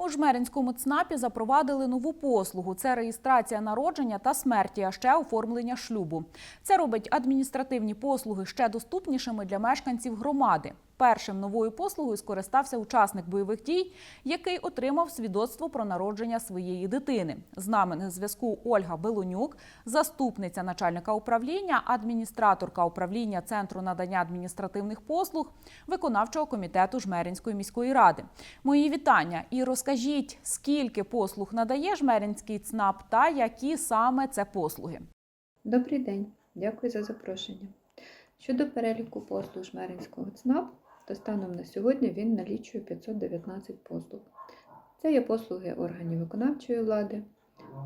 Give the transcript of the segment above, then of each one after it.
У Жмеринському ЦНАПі запровадили нову послугу. Це реєстрація народження та смерті, а ще оформлення шлюбу. Це робить адміністративні послуги ще доступнішими для мешканців громади. Першим новою послугою скористався учасник бойових дій, який отримав свідоцтво про народження своєї дитини. З нами на зв'язку Ольга Белонюк, заступниця начальника управління, адміністраторка управління Центру надання адміністративних послуг виконавчого комітету Жмеринської міської ради. Мої вітання і розкажіть, скільки послуг надає Жмеринський ЦНАП та які саме це послуги. Добрий день, дякую за запрошення. Щодо переліку послуг Жмеринського ЦНАП, то станом на сьогодні він налічує 519 послуг. Це є послуги органів виконавчої влади,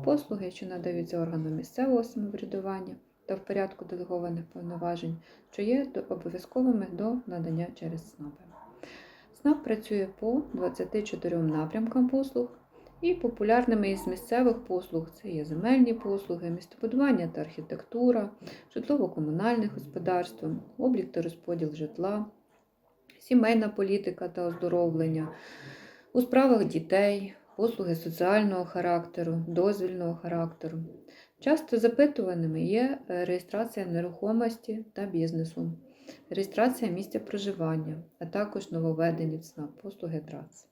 послуги, що надаються органам місцевого самоврядування та в порядку делегованих повноважень, що є обов'язковими до надання через ЦНАПи. ЦНАП працює по 24 напрямкам послуг, і популярними із місцевих послуг це є земельні послуги, містобудування та архітектура, житлово-комунальне господарство, облік та розподіл житла, сімейна політика та оздоровлення, у справах дітей, послуги соціального характеру, дозвільного характеру. Часто запитуваними є е, реєстрація нерухомості та бізнесу, реєстрація місця проживання, а також нововведені в послуги ДРАЦ.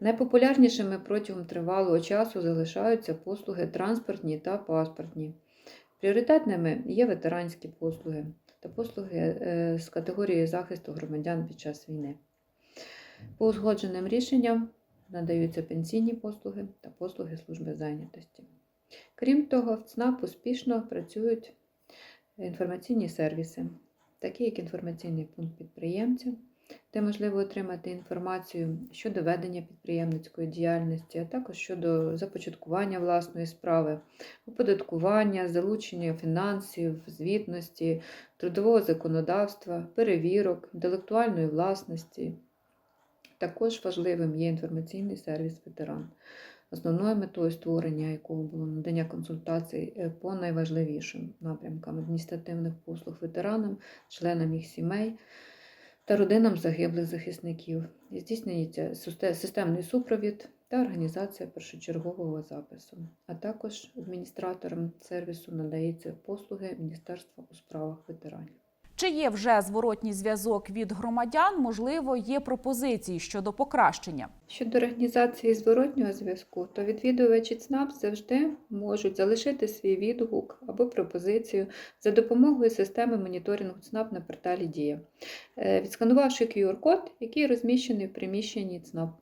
Найпопулярнішими протягом тривалого часу залишаються послуги транспортні та паспортні. Пріоритетними є ветеранські послуги та послуги е, з категорії захисту громадян під час війни. По узгодженим рішенням надаються пенсійні послуги та послуги служби зайнятості. Крім того, в ЦНАП успішно працюють інформаційні сервіси, такі як інформаційний пункт підприємця, де можливо отримати інформацію щодо ведення підприємницької діяльності, а також щодо започаткування власної справи, оподаткування, залучення фінансів, звітності, трудового законодавства, перевірок, інтелектуальної власності. Також важливим є інформаційний сервіс ветеран, основною метою створення якого було надання консультацій е, по найважливішим напрямкам адміністративних послуг ветеранам, членам їх сімей та родинам загиблих захисників. Здійснюється системний супровід та організація першочергового запису, а також адміністраторам сервісу надається послуги Міністерства у справах ветеранів. Чи є вже зворотній зв'язок від громадян? Можливо, є пропозиції щодо покращення. Щодо організації зворотнього зв'язку, то відвідувачі ЦНАП завжди можуть залишити свій відгук або пропозицію за допомогою системи моніторингу ЦНАП на порталі Дія, е, відсканувавши QR-код, який розміщений в приміщенні ЦНАП.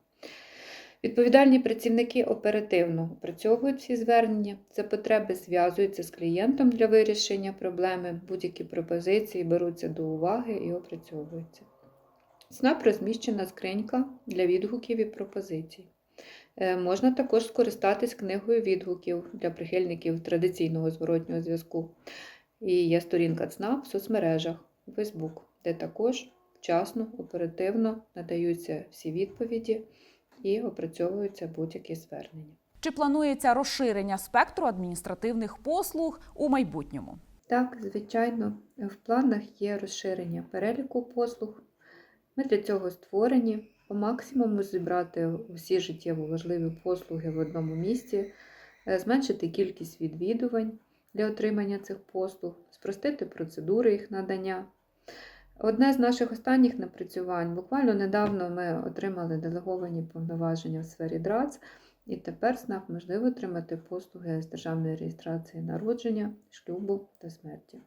Відповідальні працівники оперативно опрацьовують всі звернення, за потреби зв'язуються з клієнтом для вирішення проблеми, будь-які пропозиції беруться до уваги і опрацьовуються. В ЦНАП розміщена скринька для відгуків і пропозицій. Е, Можна також скористатись книгою відгуків для прихильників традиційного зворотнього зв'язку. І є сторінка ЦНАП в соцмережах Facebook, де також вчасно, оперативно надаються всі відповіді і опрацьовуються будь-які звернення. Чи планується розширення спектру адміністративних послуг у майбутньому? Так, звичайно, в планах є розширення переліку послуг. Ми для цього створені по максимуму зібрати всі життєво важливі послуги в одному місці, е, зменшити кількість відвідувань для отримання цих послуг, спростити процедури їх надання. Одне з наших останніх напрацювань буквально недавно ми отримали делеговані повноваження в сфері ДРАЦ, і тепер СНАП можливо отримати послуги з державної реєстрації народження, шлюбу та смерті.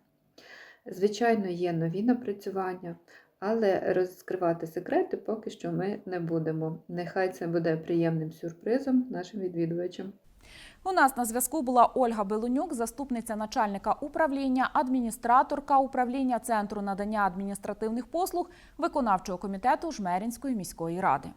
Звичайно, є нові напрацювання, але розкривати секрети поки що ми не будемо. Нехай це буде приємним сюрпризом нашим відвідувачам. У нас на зв'язку була Ольга Белонюк, заступниця начальника управління, адміністраторка управління Центру надання адміністративних послуг виконавчого комітету Жмеринської міської ради.